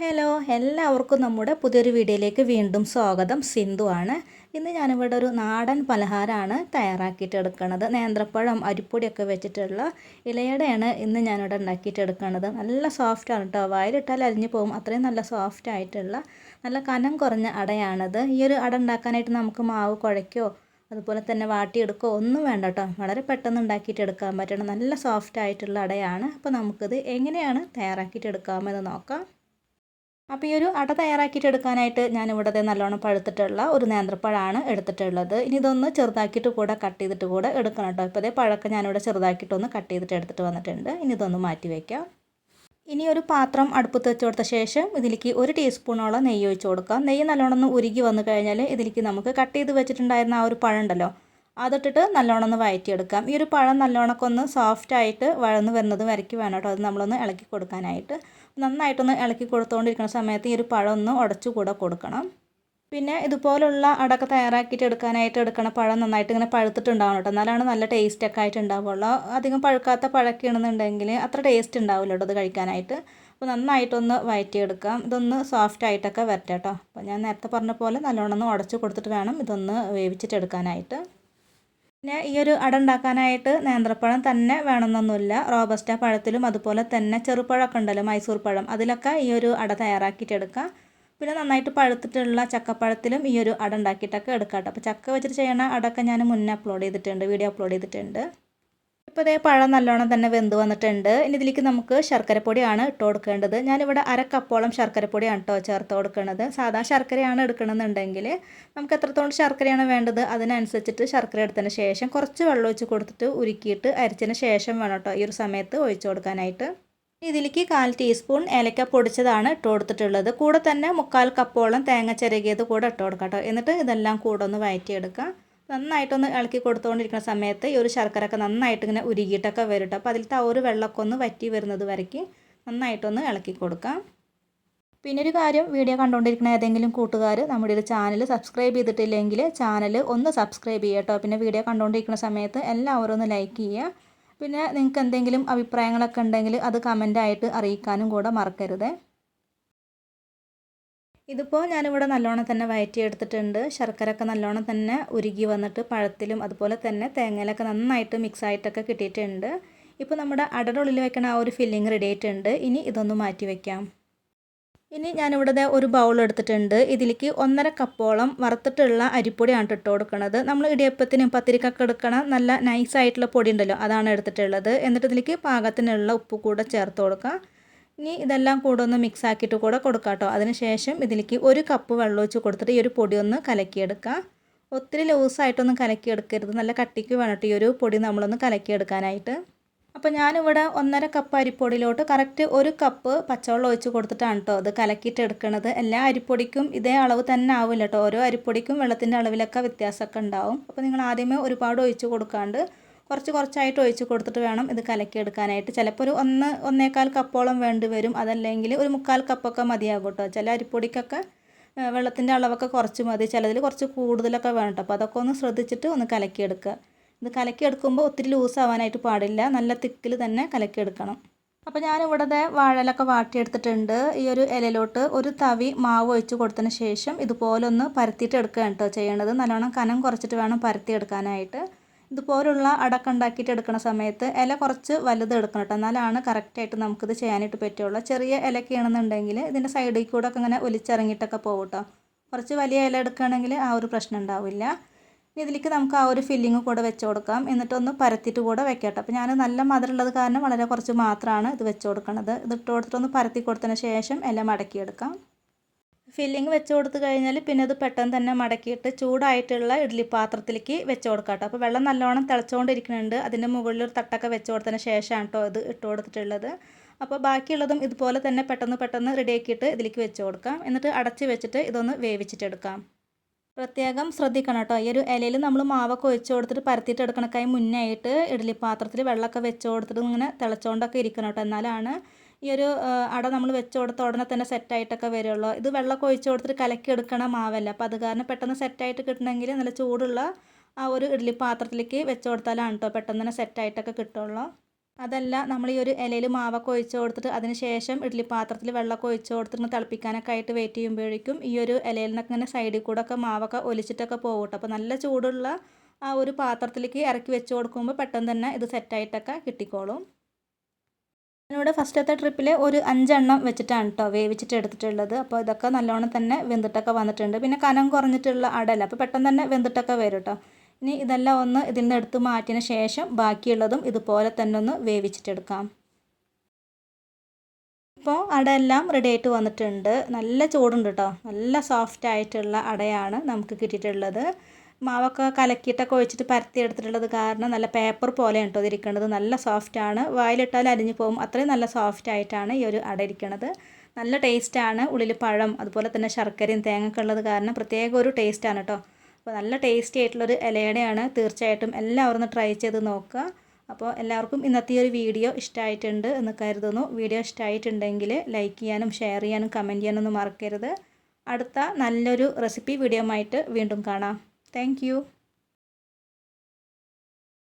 Hello എല്ലാവർക്കും നമ്മുടെ പുതിയൊരു വീഡിയോയിലേക്ക് വീണ്ടും സ്വാഗതം. സിന്ധു ആണ്. ഇന്ന് ഞാനിവിടെ ഒരു നാടൻ പലഹാരമാണ് തയ്യാറാക്കിയിട്ട് എടുക്കുന്നത് നേന്ത്രപ്പഴം അരിപ്പൊടിയൊക്കെ വെച്ചിട്ടുള്ള ഇലയടയാണ് ഇന്ന് ഞാനിവിടെ ഉണ്ടാക്കിയിട്ട് എടുക്കുന്നത് നല്ല സോഫ്റ്റാണ് കേട്ടോ വായിലിട്ടാൽ അരിഞ്ഞു പോകും. അത്രയും നല്ല സോഫ്റ്റ് ആയിട്ടുള്ള നല്ല കനം കുറഞ്ഞ അടയാണത്. ഈ ഒരു അട ഉണ്ടാക്കാനായിട്ട് നമുക്ക് മാവ് കുഴയ്ക്കോ അതുപോലെ തന്നെ വാട്ടിയെടുക്കോ ഒന്നും വേണ്ട കേട്ടോ വളരെ പെട്ടെന്ന് ഉണ്ടാക്കിയിട്ട് എടുക്കാൻ പറ്റണം. നല്ല സോഫ്റ്റ് ആയിട്ടുള്ള അടയാണ്. അപ്പോൾ നമുക്കിത് എങ്ങനെയാണ് തയ്യാറാക്കിയിട്ട് എടുക്കാമെന്ന് നോക്കാം. അപ്പോൾ ഈ ഒരു അട തയ്യാറാക്കിയിട്ട് എടുക്കാനായിട്ട് ഞാൻ ഇവിടെ നല്ലോണം പഴുത്തിട്ടുള്ള ഒരു നേന്ത്രപ്പഴമാണ് എടുത്തിട്ടുള്ളത്. ഇനി ഇതൊന്ന് ചെറുതാക്കിയിട്ട് കൂടെ കട്ട് ചെയ്തിട്ട് കൂടെ എടുക്കണം കേട്ടോ. ഇപ്പോൾ അതേ പഴക്കം ഞാനിവിടെ ചെറുതാക്കിയിട്ടൊന്ന് കട്ട് ചെയ്തിട്ട് എടുത്തിട്ട് വന്നിട്ടുണ്ട്. ഇനി ഇതൊന്ന് മാറ്റി വയ്ക്കാം ഇനി ഒരു പാത്രം അടുപ്പത്ത് വെച്ച് കൊടുത്ത ശേഷം ഇതിലേക്ക് ഒരു ടീസ്പൂണോളം നെയ്യ് ഒഴിച്ച് കൊടുക്കാം. നെയ്യ് നല്ലോണം ഒന്ന് ഉരുകി വന്നു കഴിഞ്ഞാൽ ഇതിലേക്ക് നമുക്ക് കട്ട് ചെയ്ത് വെച്ചിട്ടുണ്ടായിരുന്ന ആ ഒരു പഴം ഉണ്ടല്ലോ അതിട്ടിട്ട് നല്ലോണം ഒന്ന് വഴറ്റിയെടുക്കാം ഈ ഒരു പഴം നല്ലോണമൊക്കെ ഒന്ന് സോഫ്റ്റ് ആയിട്ട് വഴന്ന് വരുന്നത് വരയ്ക്ക് വേണം കേട്ടോ. അത് നമ്മളൊന്ന് ഇളക്കി കൊടുക്കാനായിട്ട്. നന്നായിട്ടൊന്ന് ഇളക്കി കൊടുത്തുകൊണ്ടിരിക്കുന്ന സമയത്ത് ഈ ഒരു പഴം ഒന്ന് ഉടച്ചു കൂടെ കൊടുക്കണം. പിന്നെ ഇതുപോലുള്ള അടക്ക തയ്യാറാക്കിയിട്ട് എടുക്കാനായിട്ട് എടുക്കണ പഴം നന്നായിട്ട് ഇങ്ങനെ പഴുത്തിട്ടുണ്ടാവണം കേട്ടോ. എന്നാലാണ് നല്ല ടേസ്റ്റ് ഒക്കെ ആയിട്ട് ഉണ്ടാവുള്ളൂ. അധികം പഴുക്കാത്ത പഴക്കയാണെന്നുണ്ടെങ്കിൽ അത്ര ടേസ്റ്റ് ഉണ്ടാവില്ല കേട്ടോ അത് കഴിക്കാനായിട്ട്. അപ്പോൾ നന്നായിട്ടൊന്ന് വഴറ്റിയെടുക്കാം ഇതൊന്ന് സോഫ്റ്റ് ആയിട്ടൊക്കെ വരട്ടെ കേട്ടോ. അപ്പോൾ ഞാൻ നേരത്തെ പറഞ്ഞ പോലെ നല്ലോണം ഒന്ന് ഉടച്ച് കൊടുത്തിട്ട് വേണം ഇതൊന്ന് വേവിച്ചിട്ടെടുക്കാനായിട്ട് പിന്നെ ഈ ഒരു അട ഉണ്ടാക്കാനായിട്ട് നേന്ത്രപ്പഴം തന്നെ വേണമെന്നൊന്നുമില്ല. റോബസ്റ്റ പഴത്തിലും അതുപോലെ തന്നെ ചെറുപഴമൊക്കെ ഉണ്ടല്ലോ മൈസൂർ പഴം. അതിലൊക്കെ ഈ ഒരു അട തയ്യാറാക്കിയിട്ടെടുക്കാം പിന്നെ നന്നായിട്ട് പഴുത്തിട്ടുള്ള ചക്കപ്പഴത്തിലും ഈ ഒരു അട ഉണ്ടാക്കിയിട്ടൊക്കെ എടുക്കാം കേട്ടോ. അപ്പോൾ ചക്ക വെച്ചിട്ട് ചെയ്യണ അടക്ക ഞാൻ മുന്നേ അപ്ലോഡ് ചെയ്തിട്ടുണ്ട് വീഡിയോ അപ്ലോഡ് ചെയ്തിട്ടുണ്ട്. ഇപ്പോൾ ഇതേ പഴം നല്ലോണം തന്നെ വെന്ത് വന്നിട്ടുണ്ട്. ഇനി ഇതിലേക്ക് നമുക്ക് ശർക്കരപ്പൊടിയാണ് ഇട്ട് കൊടുക്കേണ്ടത്. ഞാനിവിടെ അര കപ്പോളം ശർക്കരപ്പൊടിയാണ് കേട്ടോ ചേർത്ത് കൊടുക്കുന്നത് സാധാ ശർക്കരയാണ് എടുക്കണമെന്നുണ്ടെങ്കിൽ നമുക്ക് എത്രത്തോളം ശർക്കരയാണ് വേണ്ടത് അതിനനുസരിച്ചിട്ട് ശർക്കര എടുത്തതിന് ശേഷം കുറച്ച് വെള്ളം ഒഴിച്ച് കൊടുത്തിട്ട് ഉരുക്കിയിട്ട് അരിച്ചതിന് ശേഷം വേണം കേട്ടോ ഈ ഒരു സമയത്ത് ഒഴിച്ചു കൊടുക്കാനായിട്ട്. ഇതിലേക്ക് കാൽ ടീസ്പൂൺ ഏലക്ക പൊടിച്ചതാണ് ഇട്ട് കൊടുത്തിട്ടുള്ളത്. കൂടെ തന്നെ മുക്കാൽ കപ്പോളം തേങ്ങ ചിരകിയത് കൂടെ ഇട്ട് കൊടുക്കാം കേട്ടോ എന്നിട്ട് ഇതെല്ലാം കൂടെ ഒന്ന് വഴറ്റിയെടുക്കാം നന്നായിട്ടൊന്ന് ഇളക്കി കൊടുത്തുകൊണ്ടിരിക്കുന്ന സമയത്ത് ഈ ഒരു ശർക്കരയൊക്കെ നന്നായിട്ട് ഇങ്ങനെ ഉരുകിയിട്ടൊക്കെ വരും കേട്ടോ അപ്പോൾ അതിലത്തെ ആ ഒരു വെള്ളമൊക്കെ ഒന്ന് വറ്റി വരുന്നത് വരയ്ക്ക്. നന്നായിട്ടൊന്ന് ഇളക്കി കൊടുക്കാം. പിന്നെ ഒരു കാര്യം വീഡിയോ കണ്ടുകൊണ്ടിരിക്കുന്ന ഏതെങ്കിലും കൂട്ടുകാർ നമ്മുടെ ഒരു ചാനൽ സബ്സ്ക്രൈബ് ചെയ്തിട്ടില്ലെങ്കിൽ ചാനൽ ഒന്ന് സബ്സ്ക്രൈബ് ചെയ്യട്ടോ പിന്നെ വീഡിയോ കണ്ടുകൊണ്ടിരിക്കുന്ന സമയത്ത് എല്ലാവരും ഒന്ന് ലൈക്ക് ചെയ്യുക. പിന്നെ നിങ്ങൾക്ക് എന്തെങ്കിലും അഭിപ്രായങ്ങളൊക്കെ ഉണ്ടെങ്കിൽ അത് കമന്റായിട്ട് അറിയിക്കാനും കൂടെ മറക്കരുത്. ഇതിപ്പോൾ ഞാനിവിടെ നല്ലോണം തന്നെ വയറ്റിയെടുത്തിട്ടുണ്ട്. ശർക്കരയൊക്കെ നല്ലോണം തന്നെ ഉരുകി വന്നിട്ട് പഴത്തിലും അതുപോലെ തന്നെ തേങ്ങയിലൊക്കെ നന്നായിട്ട് മിക്സ് ആയിട്ടൊക്കെ കിട്ടിയിട്ടുണ്ട്. ഇപ്പോൾ നമ്മുടെ അടയുടെ ഉള്ളിൽ വെക്കണ ആ ഒരു ഫില്ലിങ് റെഡി ആയിട്ടുണ്ട്. ഇനി ഇതൊന്ന് മാറ്റി വയ്ക്കാം ഇനി ഞാനിവിടെ ഒരു ബൗൾ എടുത്തിട്ടുണ്ട്. ഇതിലേക്ക് ഒന്നര കപ്പോളം വറുത്തിട്ടുള്ള അരിപ്പൊടിയാണ് ഇട്ട് കൊടുക്കുന്നത് നമ്മൾ ഇടിയപ്പത്തിനും പത്തിരിക്കൊക്കെ എടുക്കണ നല്ല നൈസായിട്ടുള്ള പൊടി ഉണ്ടല്ലോ അതാണ് എടുത്തിട്ടുള്ളത്. എന്നിട്ട് ഇതിലേക്ക് പാകത്തിനുള്ള ഉപ്പ് കൂടെ ചേർത്ത് കൊടുക്കുക ഇനി ഇതെല്ലാം കൂടെ ഒന്ന് മിക്സ് ആക്കിയിട്ട് കൂടെ കൊടുക്കാം കേട്ടോ അതിനുശേഷം ഇതിലേക്ക് ഒരു കപ്പ് വെള്ളം ഒഴിച്ച് കൊടുത്തിട്ട് ഈ ഒരു പൊടി ഒന്ന് കലക്കിയെടുക്കുക ഒത്തിരി ലൂസായിട്ടൊന്നും കലക്കിയെടുക്കരുത്. നല്ല കട്ടിക്ക് വേണം ഈ ഒരു പൊടി നമ്മളൊന്ന് കലക്കിയെടുക്കാനായിട്ട്. അപ്പോൾ ഞാനിവിടെ ഒന്നര കപ്പ് അരിപ്പൊടിയിലോട്ട് കറക്റ്റ് ഒരു കപ്പ് പച്ചവെള്ളം ഒഴിച്ച് കൊടുത്തിട്ടാണ് കേട്ടോ അത് കലക്കിയിട്ട് എടുക്കുന്നത് എല്ലാ അരിപ്പൊടിക്കും ഇതേ അളവ് തന്നെ ആവില്ല കേട്ടോ ഓരോ അരിപ്പൊടിക്കും വെള്ളത്തിന്റെ അളവിലൊക്കെ വ്യത്യാസമൊക്കെ ഉണ്ടാവും. അപ്പോൾ നിങ്ങൾ ആദ്യമേ ഒരുപാട് ഒഴിച്ച് കൊടുക്കാണ്ട് കുറച്ച് കുറച്ചായിട്ട് ഒഴിച്ച് കൊടുത്തിട്ട് വേണം ഇത് കലക്കിയെടുക്കാനായിട്ട്. ചിലപ്പോൾ ഒരു ഒന്ന് ഒന്നേകാൽ കപ്പോളം വേണ്ടി വരും. അതല്ലെങ്കിൽ ഒരു മുക്കാൽ കപ്പൊക്കെ മതിയാകും കേട്ടോ ചില അരിപ്പൊടിക്കൊക്കെ വെള്ളത്തിന്റെ അളവൊക്കെ കുറച്ച് മതി. ചിലതിൽ കുറച്ച് കൂടുതലൊക്കെ വേണം കേട്ടോ. അപ്പോൾ അതൊക്കെ ഒന്ന് ശ്രദ്ധിച്ചിട്ട് ഒന്ന് കലക്കിയെടുക്കുക. ഇത് കലക്കിയെടുക്കുമ്പോൾ ഒത്തിരി ലൂസ് ആവാനായിട്ട് പാടില്ല. നല്ല തിക്കിൽ തന്നെ കലക്കിയെടുക്കണം. അപ്പോൾ ഞാനിവിടെ വാഴലൊക്കെ വാട്ടിയെടുത്തിട്ടുണ്ട്. ഈ ഒരു ഇലയിലോട്ട് ഒരു തവി മാവ് ഒഴിച്ച് കൊടുത്തതിന് ശേഷം ഇതുപോലൊന്ന് പരത്തിയിട്ട് എടുക്കുകയാണ് കേട്ടോ ചെയ്യേണ്ടത് നല്ലോണം കനം കുറച്ചിട്ട് വേണം പരത്തിയെടുക്കാനായിട്ട്. ഇതുപോലുള്ള അടക്ക ഉണ്ടാക്കിയിട്ട് എടുക്കുന്ന സമയത്ത് ഇല കുറച്ച് വലുത് എടുക്കണം കേട്ടോ. എന്നാലാണ് കറക്റ്റായിട്ട് നമുക്കിത് ചെയ്യാനായിട്ട് പറ്റുള്ളൂ. ചെറിയ ഇലയൊക്കെയാണെന്നുണ്ടെങ്കിൽ ഇതിന്റെ സൈഡിൽ കൂടെ ഒക്കെ ഇങ്ങനെ ഒലിച്ചിറങ്ങിയിട്ടൊക്കെ പോകും കേട്ടോ. കുറച്ച് വലിയ ഇല എടുക്കുകയാണെങ്കിൽ ആ ഒരു പ്രശ്നം ഉണ്ടാവില്ല. ഇതിലേക്ക് നമുക്ക് ആ ഒരു ഫില്ലിങ് കൂടെ വെച്ച് കൊടുക്കാം. എന്നിട്ടൊന്ന് പരത്തിയിട്ട് കൂടെ വെക്കാം അപ്പോൾ ഞാൻ നല്ല മധുരമുള്ളത് കാരണം വളരെ കുറച്ച് മാത്രമാണ് ഇത് വെച്ച് കൊടുക്കുന്നത് ഇത് ഇട്ട് കൊടുത്തിട്ടൊന്ന് പരത്തി കൊടുത്തതിന് ശേഷം ഇല മടക്കിയെടുക്കാം. ഫില്ലിങ് വെച്ച് കൊടുത്ത് കഴിഞ്ഞാൽ പിന്നെ അത് പെട്ടെന്ന് തന്നെ മടക്കിയിട്ട് ചൂടായിട്ടുള്ള ഇഡ്ഡലി പാത്രത്തിലേക്ക് വെച്ച് കൊടുക്കാം കേട്ടോ അപ്പോൾ വെള്ളം നല്ലോണം തിളച്ചുകൊണ്ടിരിക്കുന്നുണ്ട് അതിന്റെ മുകളിൽ ഒരു തട്ടൊക്കെ വെച്ച് കൊടുത്തതിന് ശേഷമാണ് കേട്ടോ ഇത് ഇട്ട് കൊടുത്തിട്ടുള്ളത്. അപ്പോൾ ബാക്കിയുള്ളതും ഇതുപോലെ തന്നെ പെട്ടെന്ന് പെട്ടെന്ന് റെഡിയാക്കിയിട്ട് ഇതിലേക്ക് വെച്ച് കൊടുക്കാം. എന്നിട്ട് അടച്ച് വെച്ചിട്ട് ഇതൊന്ന് വേവിച്ചിട്ടെടുക്കാം പ്രത്യേകം ശ്രദ്ധിക്കണം കേട്ടോ ഈ ഒരു ഇലയിൽ നമ്മൾ മാവൊക്കെ ഒഴിച്ച് കൊടുത്തിട്ട് പരത്തിയിട്ട് എടുക്കണക്കായി മുന്നായിട്ട് ഇഡ്ഡലി പാത്രത്തിൽ വെള്ളമൊക്കെ വെച്ച് കൊടുത്തിട്ട് ഇങ്ങനെ തിളച്ചുകൊണ്ടൊക്കെ ഇരിക്കണം കേട്ടോ എന്നാലാണ് ഈ ഒരു അട നമ്മൾ വെച്ച് കൊടുത്ത ഉടനെ തന്നെ സെറ്റായിട്ടൊക്കെ വരുള്ളൂ. ഇത് വെള്ളമൊക്കെ ഒഴിച്ച് കൊടുത്തിട്ട് കലക്കി എടുക്കണ മാവല്ല. അപ്പോൾ അത് കാരണം പെട്ടെന്ന് സെറ്റായിട്ട് കിട്ടണമെങ്കിൽ നല്ല ചൂടുള്ള ആ ഒരു ഇഡ്ഡലി പാത്രത്തിലേക്ക് വെച്ച് കൊടുത്താലാണ് കേട്ടോ പെട്ടെന്ന് തന്നെ സെറ്റായിട്ടൊക്കെ കിട്ടുള്ളൂ. അതല്ല നമ്മൾ ഈ ഒരു ഇലയിൽ മാവൊക്കെ ഒഴിച്ച് കൊടുത്തിട്ട് അതിന് ശേഷം ഇഡ്ഡലി പാത്രത്തിൽ വെള്ളമൊക്കെ ഒഴിച്ച് കൊടുത്തിട്ട് തിളപ്പിക്കാനൊക്കെ ആയിട്ട് വെയിറ്റ് ചെയ്യുമ്പോഴേക്കും ഈ ഒരു ഇലയിൽ നിന്നൊക്കെ ഇങ്ങനെ സൈഡിൽ കൂടെ ഒക്കെ മാവൊക്കെ ഒലിച്ചിട്ടൊക്കെ പോകും അപ്പോൾ നല്ല ചൂടുള്ള ആ ഒരു പാത്രത്തിലേക്ക് ഇറക്കി വെച്ച് കൊടുക്കുമ്പോൾ പെട്ടെന്ന് തന്നെ ഇത് സെറ്റായിട്ടൊക്കെ കിട്ടിക്കോളും. ഞാനിവിടെ ഫസ്റ്റത്തെ ട്രിപ്പിൽ ഒരു അഞ്ചെണ്ണം വെച്ചിട്ടാണ് കേട്ടോ വേവിച്ചിട്ട് എടുത്തിട്ടുള്ളത്. അപ്പോൾ ഇതൊക്കെ നല്ലോണം തന്നെ വെന്തിട്ടൊക്കെ വന്നിട്ടുണ്ട്. പിന്നെ കനം കുറഞ്ഞിട്ടുള്ള അടല അപ്പോൾ പെട്ടെന്ന് തന്നെ വെന്തിട്ടൊക്കെ വരും കേട്ടോ ഇനി ഇതെല്ലാം ഒന്ന് ഇതിൽ നിന്ന് എടുത്ത് മാറ്റിയതിന് ശേഷം ബാക്കിയുള്ളതും ഇതുപോലെ തന്നെ ഒന്ന് വേവിച്ചിട്ടെടുക്കാം ഇപ്പോൾ അടയെല്ലാം റെഡി ആയിട്ട് വന്നിട്ടുണ്ട്. നല്ല ചൂടുണ്ട് കേട്ടോ നല്ല സോഫ്റ്റ് ആയിട്ടുള്ള അടയാണ് നമുക്ക് കിട്ടിയിട്ടുള്ളത്. മാവൊക്കെ കലക്കിയിട്ടൊക്കെ ഒഴിച്ചിട്ട് പരത്തി എടുത്തിട്ടുള്ളത് കാരണം നല്ല പേപ്പർ പോലെയാണ് കേട്ടോ ഇതിരിക്കുന്നത് നല്ല സോഫ്റ്റാണ് വായിലിട്ടാൽ അരിഞ്ഞു പോകും. അത്രയും നല്ല സോഫ്റ്റ് ആയിട്ടാണ് ഈ ഒരു അട ഇരിക്കുന്നത് നല്ല ടേസ്റ്റാണ് ഉള്ളിൽ പഴം അതുപോലെ തന്നെ ശർക്കരയും തേങ്ങയൊക്കെ ഉള്ളത് കാരണം പ്രത്യേക ഒരു ടേസ്റ്റാണ് കേട്ടോ. അപ്പോൾ നല്ല ടേസ്റ്റി ആയിട്ടുള്ളൊരു ഇലയുടെയാണ്. തീർച്ചയായിട്ടും എല്ലാവരും ഒന്ന് ട്രൈ ചെയ്ത് നോക്കുക. അപ്പോൾ എല്ലാവർക്കും ഇന്നത്തെ ഒരു വീഡിയോ ഇഷ്ടമായിട്ടുണ്ട് എന്ന് കരുതുന്നു. വീഡിയോ ഇഷ്ടമായിട്ടുണ്ടെങ്കിൽ ലൈക്ക് ചെയ്യാനും ഷെയർ ചെയ്യാനും കമന്റ് ചെയ്യാനൊന്നും മറക്കരുത്. അടുത്ത നല്ലൊരു റെസിപ്പി വീഡിയോ ആയിട്ട് വീണ്ടും കാണാം. Thank you.